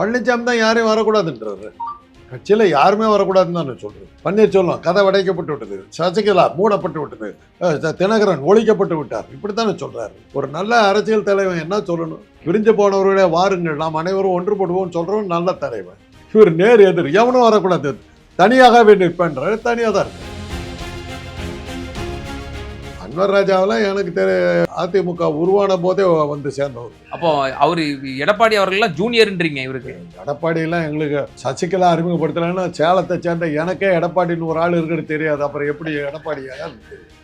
பழனிசாமி தான் யாரையும் வரக்கூடாதுன்றாரு. கட்சியில் யாருமே வரக்கூடாதுன்னு தான் நான் சொல்றேன். பன்னீர்செல்வம் கதை உடைக்கப்பட்டு விட்டது. சசிகலா மூடப்பட்டு விட்டது. தினகரன் ஒழிக்கப்பட்டு விட்டார். இப்படி தானே சொல்கிறார் ஒரு நல்ல அரசியல் தலைவன் என்ன சொல்லணும்? பிரிஞ்சு போனவர்களே வாருங்கள். நாம் அனைவரும் ஒன்றுபடுவோம் சொல்கிறோம் நல்ல தலைவன். இவர் நேர் எதிர். எவனும் வரக்கூடாது. தனியாகவே நிற்பேன்றாரு தனியாக தான் இருக்கு அன்வர் ராஜாவெல்லாம் எனக்கு தெரிய அதிமுக உருவான போதே வந்து சேர்ந்தவர். அப்போ அவரு எடப்பாடி அவர்கள்லாம் ஜூனியர்ன்றீங்க இவருக்கு. எடப்பாடியெல்லாம் எங்களுக்கு சசிகலா அறிமுகப்படுத்தலைன்னா சேலத்தை சேர்ந்த எனக்கே எடப்பாடின்னு ஒரு ஆள் இருக்குன்னு தெரியாது. அப்புறம் எப்படி எடப்பாடியா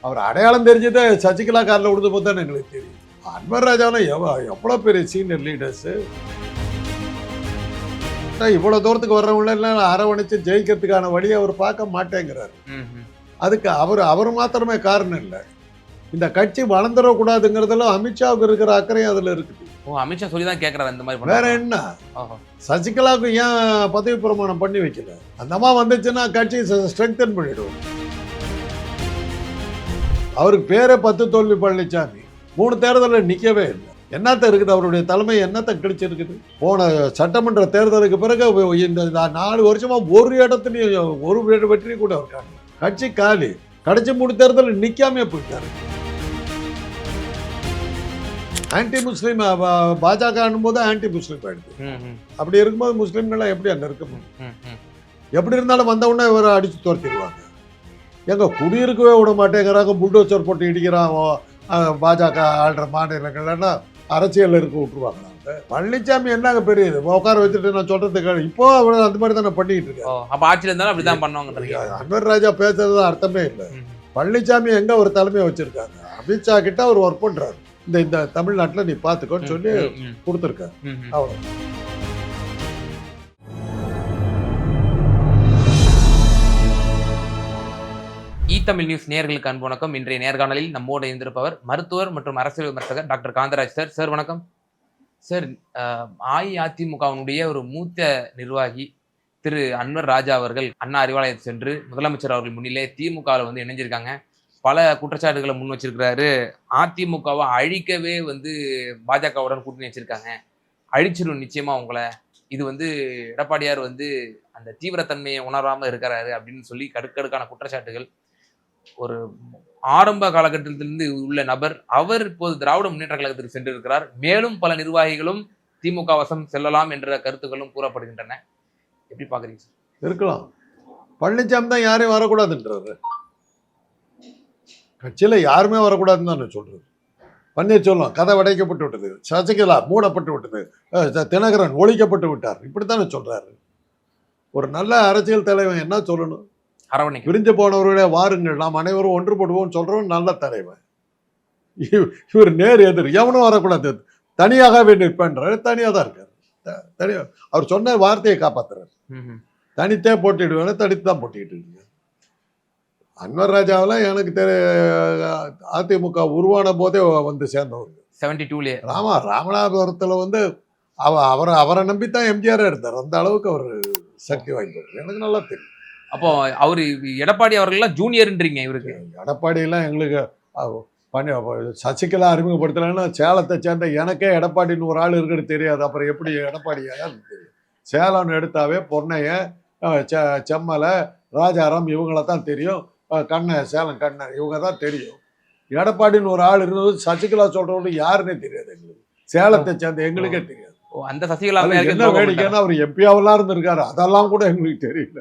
அவர் அடையாளம் தெரிஞ்சதே சசிகலா காரில் விடுது போது எங்களுக்கு தெரியும். அன்வர் ராஜாவெல்லாம் எவ்வளோ எவ்வளோ பெரிய சீனியர் லீடர்ஸு இவ்வளோ தூரத்துக்கு வர்றவங்களெல்லாம் அரவணைச்சு ஜெயிக்கிறதுக்கான வழியை அவர் பார்க்க மாட்டேங்கிறார். அதுக்கு அவர் அவர் மாத்திரமே காரணம் இல்லை. இந்த கட்சி வளர்ந்துடக்கூடாதுங்கிறதுல அமித்ஷாவுக்கு இருக்கிற அக்கறையும் அதில் இருக்குது. ஓ அமித்ஷா சொல்லி தான் கேட்கறாரு இந்த மாதிரி வேற. என்ன. சசிகலாவுக்கு ஏன் பதவி பிரமாணம் பண்ணி வைக்கல? அந்த அம்மா வந்துச்சுன்னா கட்சி ஸ்ட்ரெங்தன் பண்ணிடுவோம். அவருக்கு பேரே பத்து தோல்வி பழனிசாமி மூணு தேர்தலில் நிற்கவே இல்லை. என்னத்த இருக்குது? அவருடைய தலைமை என்னத்த கிடைச்சிருக்குது போன சட்டமன்ற தேர்தலுக்கு பிறகு இந்த நாலு வருஷமா ஒரு இடத்துலையும் ஒரு வெற்றி கூட இருக்காங்க கட்சி காலி. கடைசி மூணு தேர்தலில் நிற்காமே போயிட்டாரு. ஆன்டி முஸ்லீம் பாஜக போது ஆன்டி முஸ்லீம் ஆயிடுது அப்படி இருக்கும்போது முஸ்லீம்கள்லாம் எப்படி அங்கே இருக்க முடியும். எப்படி இருந்தாலும் வந்த உடனே இவரை அடிச்சு துரத்திடுவாங்க. எங்க குடியிருக்கவே விட மாட்டேங்கிறாங்க. புல்டோசர் போட்டு அஹ், பாஜக ஆள்ற மாநிலங்கள்லாம் அரசியல் இருக்க விட்டுருவாங்க. அவங்க பழனிசாமி என்னங்க பெரியது? உட்கார வச்சுட்டு நான் சொல்றதுக்கு இப்போ அவர் அந்த மாதிரி தானே பண்ணிட்டு இருக்காரு. ஓ அப்ப ஆட்சியில இருந்தாலும் அப்படிதான் பண்ணுவாங்கன்றீங்க. அன்வர் ராஜா பேசுறது அர்த்தமே இல்லை. பழனிசாமி எங்க ஒரு தலைமையை வச்சிருக்காங்க? அமித்ஷா கிட்ட அவர் ஒர்க் பண்றாரு. இந்த இந்த தமிழ்நாட்டுல நீ பாத்துக்கோன்னு சொல்லி ம். அவ்வளோ தமிழ் நியூஸ் நேர்களுக்கு அன்பு வணக்கம். இன்றைய நேர்காணலில் நம்மோடு இருந்திருப்பவர் மருத்துவர் மற்றும் அரசியல் விமர்சகர் டாக்டர் காந்தராஜ் சார். சார் வணக்கம். சார் அஇஅதிமுகவினுடைய ஒரு மூத்த நிர்வாகி திரு அன்வர் ராஜா அவர்கள் அண்ணா அறிவாலயத்தை சென்று முதலமைச்சர் அவர்கள் முன்னிலே திமுகவில் வந்து இணைஞ்சிருக்காங்க. பல குற்றச்சாட்டுகளை முன் வச்சிருக்கிறாரு. அதிமுகவை அழிக்கவே வந்து பாஜகவுடன் கூட்டணி வச்சிருக்காங்க. அழிச்சிடும் நிச்சயமா உங்களை. இது வந்து எடப்பாடியார் வந்து அந்த தீவிரத்தன்மையை உணராம இருக்கிறாரு அப்படின்னு சொல்லி கடுக்கடுக்கான குற்றச்சாட்டுகள். ஒரு ஆரம்ப காலகட்டத்திலிருந்து உள்ள நபர் அவர் இப்போது திராவிட முன்னேற்ற கழகத்திற்கு சென்றிருக்கிறார். மேலும் பல நிர்வாகிகளும் திமுக வசம் செல்லலாம் என்ற கருத்துக்களும் கூறப்படுகின்றன. எப்படி பாக்குறீங்க சார்? இருக்கலாம். பழனிசாமி தான் யாரையும் வரக்கூடாதுன்றாரு. கட்சியில் யாருமே வரக்கூடாதுன்னு தான் நான் சொல்றது. பன்னீர்செல்வம் கதை உடைக்கப்பட்டு விட்டது. சசிகலா மூடப்பட்டு விட்டது. தினகரன் ஒழிக்கப்பட்டு விட்டார். இப்படித்தானே சொல்றாரு. ஒரு நல்ல அரசியல் தலைவன் என்ன சொல்லணும்? அரவணைக்கு பிரிஞ்சு போனவர்களே வாருங்கள். நாம் அனைவரும் ஒன்றுபடுவோம் சொல்றோம் நல்ல தலைவன். இவ- இவர் நேர் எதிர். எவனும் வரக்கூடாது. தனியாகவே நிற்பேன்றாரு. தனியாக தான் இருக்காரு. த- தனியா. அவர் சொன்ன வார்த்தையை காப்பாத்துறாரு. தனித்தே போட்டிடுவேன் தனித்து தான் போட்டிட்டு இருக்கு அன்வர் ராஜாவெல்லாம் எனக்கு தெரிய அதிமுக உருவான போதே வந்து சேர்ந்தவர். 72 டூலயே ராமா ராமநாதபுரத்தில் வந்து அவ அவரை அவரை நம்பித்தான் எம்ஜிஆர் எடுத்தார் அந்த அளவுக்கு அவர் சக்தி வாய்ந்தவர். எனக்கு நல்லா தெரியும். அப்போ அவரு எடப்பாடி அவர்கள்லாம் ஜூனியர்ன்றீங்க இவருக்கு. எடப்பாடியெல்லாம் எங்களுக்கு பண்ணி சசிகலா அறிமுகப்படுத்தலைன்னா சேலத்தை சேர்ந்த எனக்கே எடப்பாடின்னு ஒரு ஆள் இருக்குன்னு தெரியாது. அப்புறம் எப்படி எடப்பாடியா தெரியும் சேலம்னு எடுத்தாவே பொன்னைய செ- செம்மலை ராஜாராம் இவங்கள தான் தெரியும். அஹ், கண்ணன் சேலம் கண்ணன் இவங்க தான் தெரியும். எடப்பாடின்னு ஒரு ஆள் இருந்தது சசிகலா சொல்றவங்க யாருன்னே தெரியாது எங்களுக்கு. சேலத்தை சேர்ந்த எங்களுக்கே தெரியாது. அந்த சசிகலா என்ன வேடிக்கைன்னா அவர் எம்பியாவெல்லாம் இருந்திருக்காரு. அதெல்லாம் கூட எங்களுக்கு தெரியல.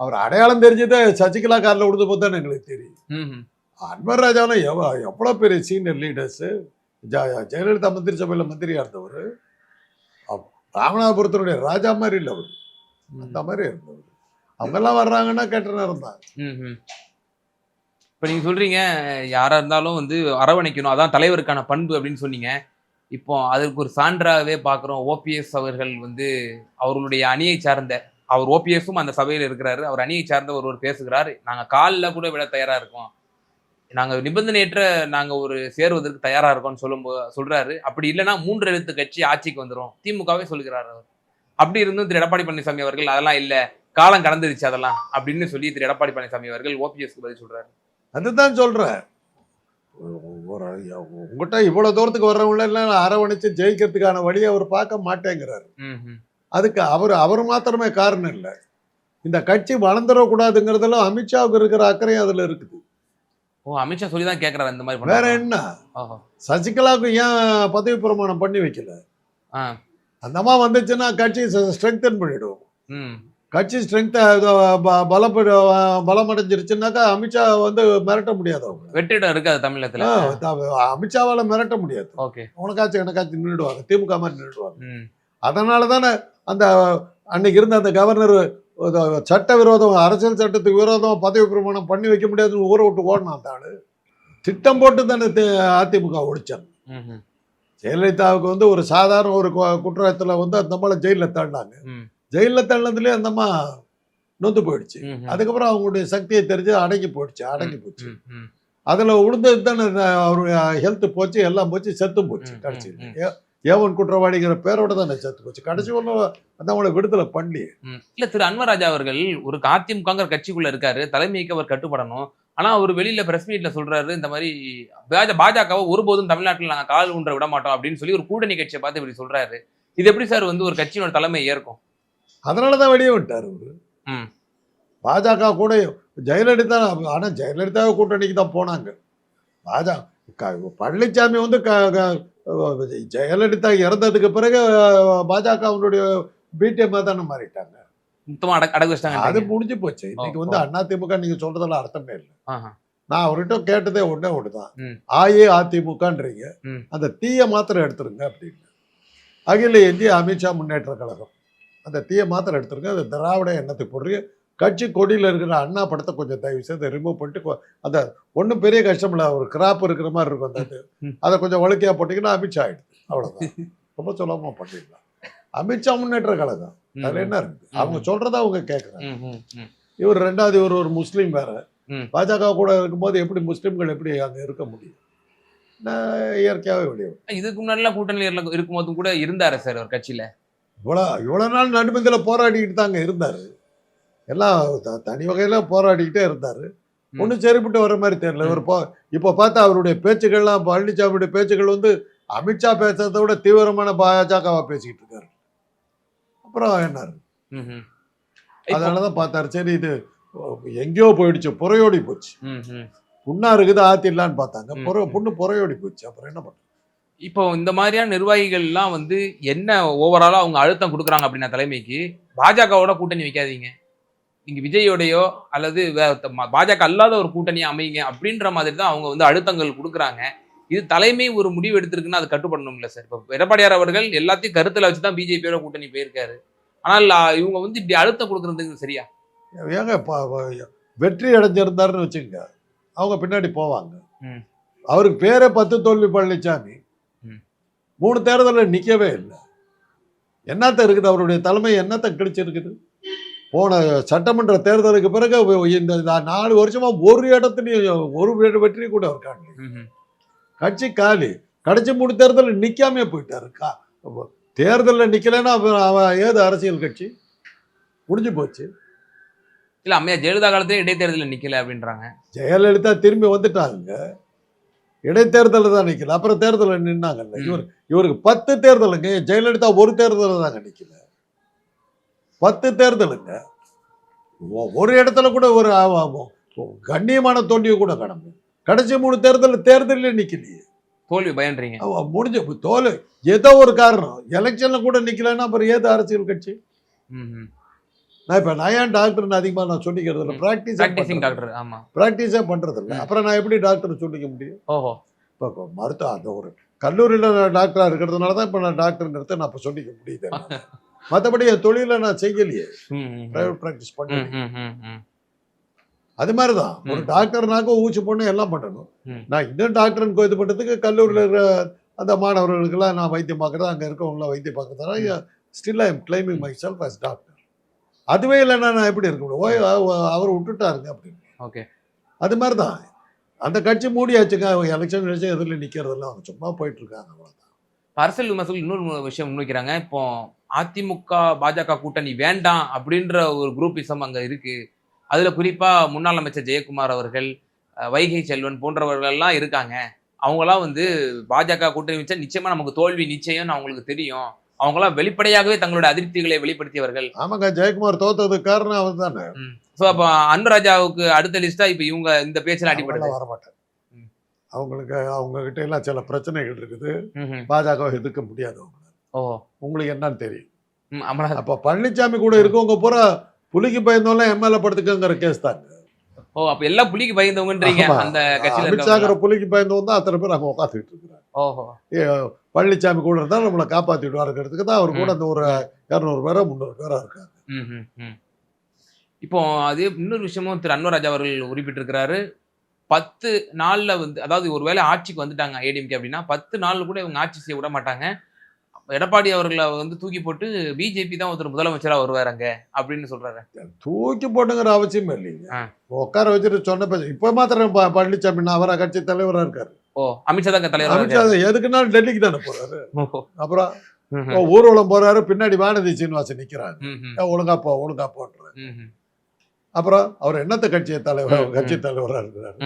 அவர் அடையாளம் தெரிஞ்சதே சசிகலா காரில் விடுது போது தான் எங்களுக்கு தெரியும். அன்வர் ராஜாவெல்லாம் எவ்வளோ எவ்வளோ பெரிய சீனியர் லீடர்ஸு ஜெயலலிதா மந்திரி சபையில் மந்திரியா இருந்தவர்? ராமநாதபுரத்தினுடைய ராஜா மாதிரி இல்லை அவர். அந்த மாதிரி இருந்தவர். அவங்கெல்லாம் வர்றாங்கன்னா கெட்ட நேரம் தான். இப்போ நீங்கள் நீங்க சொல்றீங்க யாரா இருந்தாலும் வந்து அரவணைக்கணும். அதான் தலைவருக்கான பண்பு அப்படின்னு சொன்னீங்க. இப்போ அதற்கு ஒரு சான்றாகவே பார்க்குறோம் ஓபிஎஸ் அவர்கள் வந்து அவர்களுடைய அணியை சார்ந்த அவர் ஓபிஎஸும் அந்த சபையில் இருக்கிறாரு. அவர் அணியை சார்ந்த ஒருவர் பேசுகிறார். நாங்கள் காலில் கூட விட தயாராக இருக்கோம். நாங்கள் நிபந்தனையற்ற நாங்கள் ஒரு சேருவதற்கு தயாராக இருக்கோம்னு சொல்லும் சொல்கிறாரு அப்படி இல்லைன்னா மூன்று எழுத்து கட்சி ஆட்சிக்கு வந்துரும். திமுகவே சொல்கிறார் அவர். அப்படி இருந்தும் திரு. எடப்பாடி பழனிசாமி அவர்கள் அதெல்லாம் இல்லை. காலம் கடந்துருச்சு அதெல்லாம் அப்படின்னு சொல்லி திரு எடப்பாடி பழனிசாமி அவர்கள் ஓபிஎஸ்க்கு பதில் சொல்றாரு. அதுதான் சொல்கிறேன் ஒரு உங்ககிட்ட இவ்வளவு தூரத்துக்கு வர்றவங்கள எல்லாம் அரவணைச்சு ஜெயிக்கிறதுக்கான வழியை அவர் பார்க்க மாட்டேங்கிறாரு. அதுக்கு அவர் அவர் மாத்திரமே காரணம் இல்லை. இந்த கட்சி வளர்ந்துடக்கூடாதுங்கிறதுல அமித்ஷாவுக்கு இருக்கிற அக்கறையும் அதுல இருக்குது. ஓ அமித்ஷா சொல்லி தான் கேக்குறாரு இந்த மாதிரி வேற. என்ன? சசிகலாவுக்கு ஏன் பதவி பிரமாணம் பண்ணி வைக்கல? அந்த அம்மா வந்துச்சுன்னா கட்சி ஸ்ட்ரெங்தன் பண்ணிடும் ம். கட்சி ஸ்ட்ரென்த் பலம் பலம் அடைஞ்சிருச்சுன்னாக்கா அமித்ஷா வந்து மிரட்ட முடியாது அவங்க. வெற்றிடம் இருக்காது தமிழகத்துல. அமித்ஷாவால மிரட்ட முடியாது. ஓகே. உனக்காச்சும் எனக்காச்சும் நின்றுடுவாங்க திமுக மாதிரி நின்றுடுவாங்க அதனால தானே அந்த அன்னைக்கு இருந்த அந்த கவர்னர் சட்ட விரோதம் அரசியல் சட்டத்துக்கு விரோதம் பதவி பிரமாணம் பண்ணி வைக்க முடியாதுன்னு ஊரை விட்டு ஓடினான் அந்த ஆளு. திட்டம் போட்டு தானே அதிமுக ஒழிச்சாங்க ஜெயலலிதாவுக்கு வந்து ஒரு சாதாரண ஒரு குற்றத்துல வந்து அந்த அம்மாவை ஜெயிலில் தள்ளினாங்க ம், ஜெயிலில் தள்ளினதுலேயே அந்த அம்மா நொந்து போயிடுச்சு. அதுக்கப்புறம் அவங்களுடைய சக்தியை தெரிஞ்சு அடங்கி போயிடுச்சு அடங்கி போச்சு. அதுல உளுந்தது தானே அவருடைய ஹெல்த் போச்சு எல்லாம் போச்சு செத்தும் போச்சு ஏ- ஏவன் குற்றவாளிங்கிற பேரோட தானே செத்து போச்சு. கடைசி ஒன்றும் அந்த அவங்கள விடுதலை பண்ணி. இல்ல திரு அன்வராஜா அவர்கள் ஒரு அதிமுகங்கிற கட்சிக்குள்ள இருக்காரு தலைமைக்கு அவர் கட்டுப்படணும். ஆனா அவர் வெளியில பிரஸ் மீட்ல சொல்றாரு இந்த மாதிரி பாஜ- பாஜகவை ஒருபோதும் தமிழ்நாட்டில் நாங்க கால் ஊன்ற விட மாட்டோம் அப்படின்னு சொல்லி ஒரு கூட்டணி கட்சியை பார்த்து இப்படி சொல்றாரு. இது எப்படி சார் வந்து ஒரு கட்சியோட தலைமை ஏற்கும்? அதனால தான் வெளியே விட்டார் அவரு. பாஜக கூட ஜெயலலிதா ஆனா ஜெயலலிதா கூட்டணிக்கு தான் போனாங்க. பாஜக பழனிசாமி வந்து க- ஜெயலலிதா இறந்ததுக்கு பிறகு பாஜகவுடைய பிடிஎம் தானே மாறிட்டாங்க. அது முடிஞ்சு போச்சு. இன்னைக்கு வந்து அதிமுக நீங்க சொல்றதெல்லாம் அர்த்தமே இல்லை. நான் அவர்கிட்ட கேட்டதே ஒண்ணே ஒண்ணுதான். ஆயே அதிமுகன்றீங்க. அந்த தீய மாத்திரம் எடுத்துருங்க அப்படின்னு. அகில இந்திய அமித்ஷா முன்னேற்ற கழகம். அந்த தீய மாத்திரம் எடுத்துருங்க அந்த திராவிட எண்ணத்துக்கு போடுறீங்க கட்சி கொடியில் இருக்கிற அண்ணா படத்தை கொஞ்சம் தயவு செய்து ரிமூவ் பண்ணிட்டு அந்த ஒன்றும் பெரிய கஷ்டம் இல்லை. ஒரு கிராப் இருக்கிற மாதிரி இருக்கும் அந்த இது. அதை கொஞ்சம் வழுக்கையாக போட்டிங்கன்னா அமித்ஷா ஆயிடுது. அவ்வளோதான் ரொம்ப சுலபமாக பண்ணிடலாம். அமித்ஷா முன்னேற்ற கழகம். அதில் என்ன இருக்குது. அவங்க சொல்றத அவங்க கேட்குறாங்க. இவர் ரெண்டாவது இவர் ஒரு முஸ்லீம் வேற. பாஜக கூட இருக்கும்போது எப்படி முஸ்லீம்கள் எப்படி அங்க இருக்க முடியும்? நான் இயற்கையாகவே வெளியே. இதுக்கு முன்னாடிலாம் கூட்டணியில் இருக்க- இருக்கும்போதும் கூட இருந்தாரு சார் ஒரு கட்சியில? இவ்வளோ இவ்வளோ நாள் நடுமந்தில் போராடிக்கிட்டு தாங்க இருந்தார். எல்லாம் தனி வகையில் போராடிக்கிட்டே இருந்தார். ஒன்றும் சரிப்பட்டு வர மாதிரி தெரியல. இவர் போ இப்போ பார்த்தா அவருடைய பேச்சுக்கள்லாம் பழனிசாமியுடைய பேச்சுக்கள் வந்து அமித்ஷா பேசுறதை விட தீவிரமான பாஜகவா பேசிக்கிட்டு இருக்காரு. அப்புறம் என்ன ம், ம். இப்போ- அதனால தான் பார்த்தாரு. சரி இது எங்கேயோ போயிடுச்சு புறையோடி போச்சு. புண்ணா இருக்குது ஆத்திடலான்னு பார்த்தாங்க. புற. புண்ணு புறையோடி போச்சு. அப்புறம் என்ன பண்ணுறது இப்போ இந்த மாதிரியான நிர்வாகிகள்லாம் வந்து என்ன ஓவராலா அவங்க அழுத்தம் கொடுக்குறாங்க அப்படின்னா தலைமைக்கு? பாஜகவோட கூட்டணி வைக்காதீங்க. நீங்க விஜயோடையோ அல்லது பாஜக அல்லாத ஒரு கூட்டணியை அமைங்க அப்படின்ற மாதிரி தான் அவங்க வந்து அழுத்தங்கள் கொடுக்குறாங்க. இது தலைமை ஒரு முடிவு எடுத்திருக்குன்னா அது கட்டுப்படணும்ல சார். இப்போ எடப்பாடியார் அவர்கள் எல்லாத்தையும் கருத்துல வச்சு தான் பிஜேபியோட கூட்டணி போயிருக்காரு. ஆனால் இவங்க வந்து இப்படி அழுத்தம் கொடுக்கறதுக்கு சரியா? ஏங்க வெற்றி அடைஞ்சிருந்தாருன்னு வச்சுங்க அவங்க பின்னாடி போவாங்க. ம். அவருக்கு பேரே பத்து தோல்வி பழனிசாமி. மூணு தேர்தலில் நிற்கவே இல்லை. என்னத்த இருக்குது? அவருடைய தலைமை என்னத்த கிடைச்சிருக்குது போன சட்டமன்ற தேர்தலுக்கு பிறகு இந்த நாலு வருஷமா ஒரு இடத்துலையும் ஒரு வெற்றி கூட ம்ஹும். கட்சி காலி. கடைசி மூணு தேர்தலில் நிற்காமே போயிட்டாரு. கா தேர்தலில் நிற்கலைன்னா அவன் ஏது அரசியல் கட்சி? முடிஞ்சு போச்சு. இல்ல அம்மையா ஜெயலலிதா காலத்திலே இடைத்தேர்தலில் நிக்கல அப்படின்றாங்க. ஜெயலலிதா திரும்பி வந்துட்டாங்க இடைத்தேர்தலில் தான் நிக்கல. அப்புறம் தேர்தலில் நின்னாங்கல்ல. இவர் இவருக்கு பத்து தேர்தலுங்க. ஜெயலலிதா ஒரு தேர்தலில் தாங்க நிக்கல. பத்து தேர்தலுங்க. ஒரு இடத்துல கூட ஒரு கண்ணியமான தோல்வியை கூட கடமை கடைசி மூணு தேர்தல் தேர்தலில் நிக்கலையே. தோல்வி பயன்றீங்க. முடிஞ்ச தோல் ஏதோ ஒரு காரணம். எலெக்ஷன்ல கூட நிக்கலைன்னா அப்புறம் ஏது அரசியல் கட்சி. நான் இப்ப நான் ஏன் டாக்டர்னு அதிகமா நான் சொல்லிக்கிறது இல்லை. ப்ராக்டிஸ் டாக்டர் ஆமா. ப்ராக்டிஸே பண்றது இல்லை. அப்புறம் நான் எப்படி டாக்டர் சொல்லிக்க முடியும்? ஓஹோ. இப்போ மருத்துவ அந்த ஒரு கல்லூரியில் நான் டாக்டராக இருக்கிறதுனால தான் இப்போ நான் டாக்டர்ங்கிறத நான் இப்போ சொல்லிக்க முடியுது. மற்றபடி என் தொழிலை நான் செய்யலையே. ப்ரைவேட் ப்ராக்டிஸ் பண்ணி ம். அது மாதிரி தான் ஒரு. டாக்டர்னாக்க ஊசி போடணும் எல்லாம் பண்ணணும். நான் இன்னும் டாக்டர்னு இது பண்ணுறதுக்கு கல்லூரியில் இருக்கிற அந்த மாணவர்களுக்கெல்லாம் நான் வைத்தியம் பார்க்குறது அங்கே இருக்கவங்களாம் வைத்தியம் பார்க்குறதுனால still I am claiming my self as doctor அதுவே இல்லைன்னா நான் எப்படி இருக்க முடியும்? ஓய் அவ- அவர் விட்டுட்டாருங்க அப்படின்னு. ஓகே. அது மாதிரி தான் அந்த கட்சி மூடியாச்சுங்க. எலெக்ஷன் எலெக்ஷன் எதில் நிற்கிறதெல்லாம் அவங்க சும்மா போயிட்டு இருக்காங்க அவ்வளவுதான். அரசியல் விமர்சகர்கள் இன்னொரு விஷயம் முன்வைக்கிறாங்க. இப்போ அதிமுக பாஜக கூட்டணி வேண்டாம் அப்படின்ற ஒரு குரூப்பிசம் அங்க இருக்கு. அதுல குறிப்பா முன்னாள் அமைச்சர் ஜெயக்குமார் அவர்கள் வைகை செல்வன் போன்றவர்கள் எல்லாம் இருக்காங்க. அவங்களாம் வந்து பாஜக கூட்டணி வச்சா நிச்சயமா நமக்கு தோல்வி நிச்சயம்னு அவங்களுக்கு தெரியும். அவங்களாம் வெளிப்படையாகவே தங்களுடைய அதிருப்திகளை வெளிப்படுத்தியவர்கள். ஆமாங்க ஜெயக்குமார் தோத்ததுக்கு காரணம் அவர் தானே ஸோ அப்போ அன்பராஜாவுக்கு அடுத்த லிஸ்டா இப்போ இவங்க இந்த பேச்சில் அடிப்படுது வர மாட்டாங்க ம். அவங்களுக்கு அவங்க கிட்ட எல்லாம் சில பிரச்சனைகள் இருக்குது. பாஜக எதிர்க்க முடியாது அவங்க ஓ. உங்களுக்கு என்னன்னு தெரியும். அப்ப பழனிசாமி கூட இருக்கவங்க பூரா புலிக்கு பயந்தவங்க எம்எல்ஏ படுத்துக்கங்கிற கேஸ் தாங்க ஓ அப்ப எல்லாம் புலிக்கு பயந்தவங்கன்றீங்க. அந்த கட்சியில அமித்ஷாங்கிற புலிக்கு பயந்தவங்க தான் அத்தனை பேர் அங்க உட்காந்துக்கிட்டு இருக்கிறாங்க. பழனிசாமி கூட இருந்தா நம்மளை காப்பாத்திட்டு வரங்கிறதுக்கு தான் அவர் கூட அந்த ஒரு இரநூறு பேரோ முந்நூறு பேரோ இருக்காங்க. ம், ம், ம். இப்போ அதே இன்னொரு விஷயமும் திரு அன்வராஜ் அவர்கள் குறிப்பிட்டிருக்கிறாரு. பத்து நாள்ல வந்து அதாவது ஒருவேளை ஆட்சிக்கு வந்துட்டாங்க ஏடிஎம்கே அப்படின்னா பத்து நாள் கூட இவங்க ஆட்சி செய்ய விட மாட்டாங்க. எடப்பாடி அவர்களை வந்து தூக்கி போட்டு பிஜேபி தான் ஒருத்தர் முதலமைச்சரா வருவார் அங்க அப்படின்னு சொல்றாரு. தூக்கி போட்டுங்கிற அவசியமே இல்லைங்க. உட்கார வச்சுட்டு சொன்ன பேச இப்ப மாத்திரம் பழனிசாமி அவரா கட்சி தலைவரா இருக்காரு. ஓ அமித்ஷா தான் தலைவர் அமித்ஷா எதுக்குனாலும் டெல்லிக்கு தானே போறாரு. அப்புறம் ஊர்வலம் போறாரு பின்னாடி வானதி சீனிவாசன் ஏன் ஒழுங்கா போ ஒழுங்கா போன்ற. அப்புறம் அவர் என்னத்த கட்சி தலைவர் கட்சி தலைவரா இருக்கிறாரு?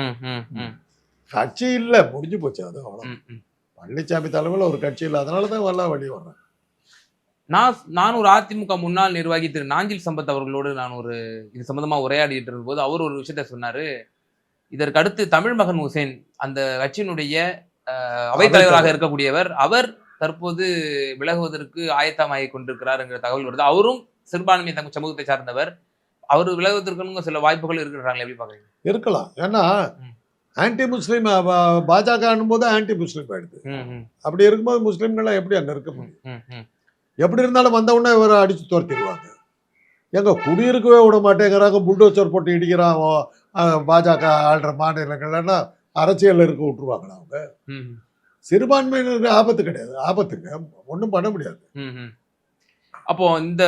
கட்சி இல்ல முடிஞ்சு போச்சு அது ம். பழனிசாமி தலைமையில் ஒரு கட்சி இல்லை அதனால தான் எல்லாம் வெளியே வர்றேன். நான் நான் ஒரு அதிமுக முன்னாள் நிர்வாகி திரு நாஞ்சில் சம்பத் அவர்களோடு நான் ஒரு இது சம்பந்தமா உரையாடிட்டு இருந்தபோது அவர் ஒரு விஷயத்த சொன்னாரு. இதற்கு அடுத்து தமிழ் மகன் ஹுசேன் அந்த கட்சியினுடைய அவைத்தலைவராக இருக்கக்கூடியவர் அவர் தற்போது விலகுவதற்கு ஆயத்தமாகி கொண்டிருக்கிறாருங்கிற தகவல் வருது. அவரும் சிறுபான்மை தங்க சமூகத்தை சார்ந்தவர். அவர் விலகுவதற்கு சில வாய்ப்புகள் இருக்கிறாங்களே எப்படி பாக்குறீங்க இருக்கலாம். ஏன்னா. ஆன்டி முஸ்லீம் பாஜக போது ஆன்டி முஸ்லீம் ஆயிடுது. அப்படி இருக்கும்போது முஸ்லீம்கள்லாம் எப்படி அங்க இருக்க முடியும். எப்படி இருந்தாலும் வந்த உடனே இவரை அடிச்சு துரத்திடுவாங்க. எங்க குடியிருக்கவே விட மாட்டேங்கிறாங்க புல்டோசர் போட்டு அஹ், பாஜக ஆள்ற மாநிலங்கள்னா அரசியல் இருக்க விட்டுருவாங்களா அவங்க? சிறுபான்மையினருக்கு ஆபத்து கிடையாது. ஆபத்துங்க. ஒன்றும் பண்ண முடியாது. ம், ம். அப்போ இந்த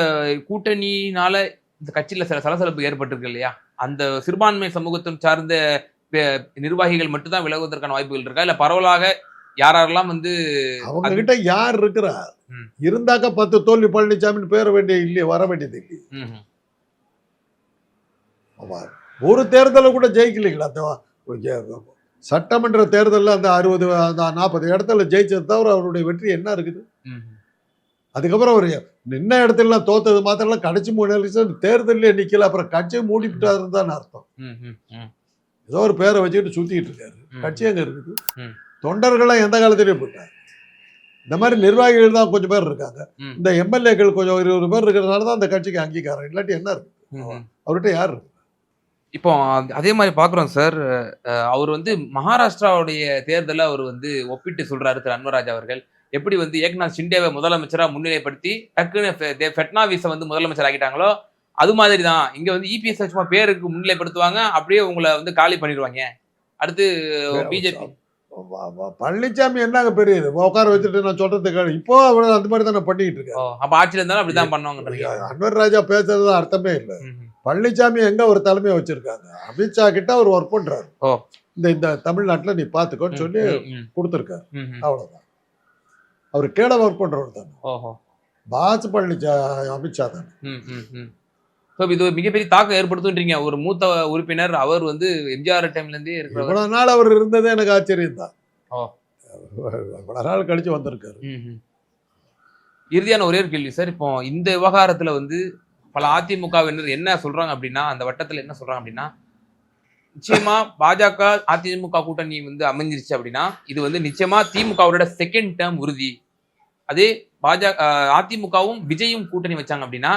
கூட்டணினால இந்த கட்சியில சில சலசலப்பு ஏற்பட்டிருக்கு இல்லையா? அந்த சிறுபான்மை சமூகத்தும் சார்ந்த நிர்வாகிகள் மட்டும்தான் விலகுவதற்கான வாய்ப்புகள் இருக்கா? இல்ல பரவலாக யாரெல்லாம் வந்து அவங்க கிட்ட யார் இருக்கிறா. இருந்தாக்க பத்து தோல்வி பழனிசாமின்னு பேர வேண்டிய இல்லையே வர வேண்டியது இல்லையே. ஒரு தேர்தலை கூட ஜெயிக்கலைங்களா அந்த சட்டமன்ற தேர்தலில் அந்த அறுபது அந்த நாற்பது இடத்துல ஜெயிச்சது தவிர அவருடைய வெற்றி என்ன இருக்குது? அதுக்கப்புறம் அவர் நின்ன இடத்துல தோத்தது மாத்திரம் கடைசி மூணு எலெக்ஷன் தேர்தலே நிக்கல அப்புறம் கட்சியை மூடிவிட்டாருன்னு தான் அர்த்தம். ஏதோ ஒரு பேரை வச்சுக்கிட்டு சுத்திட்டு இருக்காரு. கட்சி எங்க இருக்குது. தொண்டர்கள்லாம் எந்த காலத்திலயும் போயிட்டாங்க இந்த மாதிரி நிர்வாகிகள் தான் கொஞ்சம் பேர் இருக்காங்க. இந்த எம்எல்ஏக்கள் கொஞ்சம் இருபது பேர் இருக்கிறதுனால தான் அந்த கட்சிக்கு அங்கீகாரம். இல்லாட்டி என்ன இருக்கு. அவர்கிட்ட யார் இருக்கு? இப்போ அதே மாதிரி பாக்குறோம் சார். அவர் வந்து மகாராஷ்டிராவுடைய தேர்தலை அவர் வந்து ஒப்பிட்டு சொல்றாரு திரு. அன்வராஜ் அவர்கள். எப்படி வந்து ஏக்நாத் ஷிண்டேவை முதலமைச்சரா முன்னிலைப்படுத்தி டக்குன்னு ஃபெட்னாவிஸை வந்து முதலமைச்சர் ஆக்கிட்டாங்களோ அது மாதிரி தான். இங்க வந்து இபிஎஸ் சும்மா பேருக்கு முன்னிலைப்படுத்துவாங்க அப்படியே உங்களை வந்து காலி பண்ணிடுவாங்க. அடுத்து பிஜேபி. பழனிசாமி என்னங்க பெரியது? உட்கார வச்சுட்டு நான் சொல்றதுக்கு இப்போ அவர் அந்த மாதிரி தானே பண்ணிட்டு இருக்காரு. அப்ப ஆட்சியில இருந்தாலும் அப்படிதான் பண்ணுவாங்கன்றீங்க அன்வர் ராஜா பேசுறது அர்த்தமே இல்லை. பழனிசாமி எங்க ஒரு தலைமையை வச்சிருக்காங்க? அமித்ஷா கிட்ட அவர் ஒர்க் பண்றாரு. இந்த இந்த தமிழ்நாட்டுல நீ பாத்துக்கோன்னு சொல்லி கொடுத்துருக்காரு. அவ்வளவுதான். அவர் கீழே ஒர்க் பண்றவர் தானே. பாஸ் பழனிச்சா அமித்ஷா தானே. So, இது மிகப்பெரிய தாக்கம் ஏற்படுத்துன்றீங்க. ஒரு மூத்த உறுப்பினர் அவர் வந்து எம்ஜிஆர் டைம்ல இருந்தே இருக்கிறவர். இவ்வளவு நாள் அவர் இருந்ததே எனக்கு ஆச்சரியம் தான். ஓ. இவ்வளவு நாள் கழிச்சு வந்திருக்காரு. இறுதியான ஒரே ஒரு கேள்வி சார். இப்போ இந்த விவகாரத்துல வந்து பல அதிமுகவினர் என்ன சொல்றாங்க அப்படின்னா அந்த வட்டத்தில் என்ன சொல்றாங்க அப்படின்னா நிச்சயமா பாஜக அதிமுக கூட்டணி வந்து அமைஞ்சிருச்சு அப்படின்னா இது வந்து நிச்சயமா திமுகவோட செகண்ட் டேர்ம் உறுதி. அதே பாஜக அதிமுகவும் விஜயும் கூட்டணி வச்சாங்க அப்படின்னா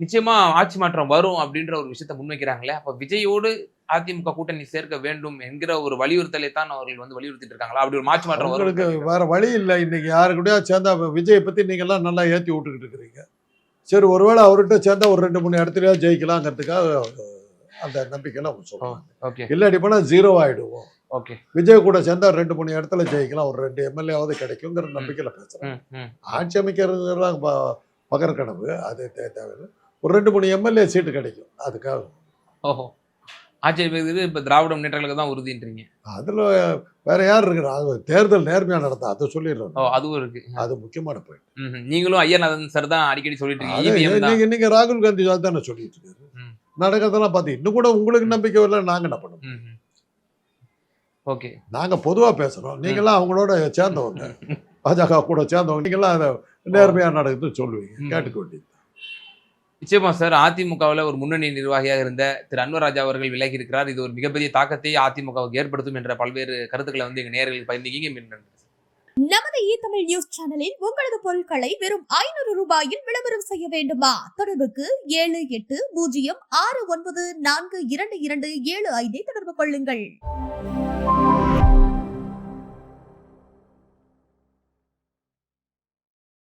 நிச்சயமா ஆட்சி மாற்றம் வரும் அப்படின்ற ஒரு விஷயத்த முன்வைக்கிறாங்களே அப்ப விஜயோடு அதிமுக கூட்டணி சேர்க்க வேண்டும் என்கிற ஒரு வலியுறுத்தலை தான் அவர்கள் வந்து வலியுறுத்திட்டு இருக்காங்களா? அப்படி ஒரு மாற்று மாற்றம் வேற வழி இல்லை. இன்னைக்கு யாரு கூடயா சேர்ந்தா விஜயை பத்தி நீங்க எல்லாம் நல்லா ஏத்தி விட்டுக்கிட்டு இருக்கிறீங்க. சரி ஒருவேளை அவர்கிட்ட சேர்ந்தா ஒரு ரெண்டு மூணு இடத்துலயா ஜெயிக்கலாங்கிறதுக்காக அந்த நம்பிக்கையில அவங்க ஓகே. இல்லாட்டி போனா ஜீரோ ஆயிடுவோம். ஓகே. விஜய் கூட சேர்ந்தா ரெண்டு மூணு இடத்துல ஜெயிக்கலாம் ஒரு ரெண்டு எம்எல்ஏவாவது கிடைக்குங்கிற நம்பிக்கையில பேசுறேன் ஆட்சி அமைக்கிறதுலாம் ப- பகர் கனவு அது தேவையில்லை. ஒரு ரெண்டு மூணு எம்எல்ஏ சீட்டு கிடைக்கும் அதுக்காக. ஆட்சியமைக்கிறது இப்ப திராவிட முன்னேற்றங்களுக்கு தான் உறுதின்றீங்க. அதுல வேற யார் இருக்கிறா? தேர்தல் நேர்மையா நடந்தா அதை சொல்லிடுறோம். ஓ அதுவும் இருக்கு. அது முக்கியமான பாயிண்ட். நீங்களும் ஐயநாதன் சார் தான் அடிக்கடி சொல்லிட்டு இருக்கீங்க. அது EVM தான். நீங்க நீங்க ராகுல் காந்தி தானே சொல்லிட்டு இருக்காரு. நடக்கிறதெல்லாம் பார்த்து இன்னும் கூட உங்களுக்கு நம்பிக்கை வரல நாங்க என்ன பண்ணுவோம். ஓகே. நாங்க பொதுவா பேசுறோம். நீங்களாம் அவங்களோட சேர்ந்தவங்க. பாஜக கூட சேர்ந்தவங்க. நீங்களாம் அதை நேர்மையா நடக்குதுன்னு சொல்லுவீங்க. ம். நிச்சயமா சார் அதிமுகவில் ஒரு முன்னணி நிர்வாகியாக இருந்த திரு. அன்வராஜா அவர்கள் விலகி இருக்கிறார். இது ஒரு மிகப்பெரிய தாக்கத்தை அதிமுகவுக்கு ஏற்படுத்தும் என்ற பல்வேறு கருத்துக்களை வந்து எங்க நேர்களுக்கு பகிர்ந்தீங்க நமது இ தமிழ் நியூஸ் சேனலில் உங்களது பொருட்களை வெறும் ஐநூறு ரூபாயில் விளம்பரம் செய்ய வேண்டுமா? தொடர்புக்கு ஏழு எட்டு பூஜ்ஜியம் ஆறு ஒன்பது நான்கு இரண்டு இரண்டு ஏழு ஐந்தை தொடர்பு கொள்ளுங்கள்.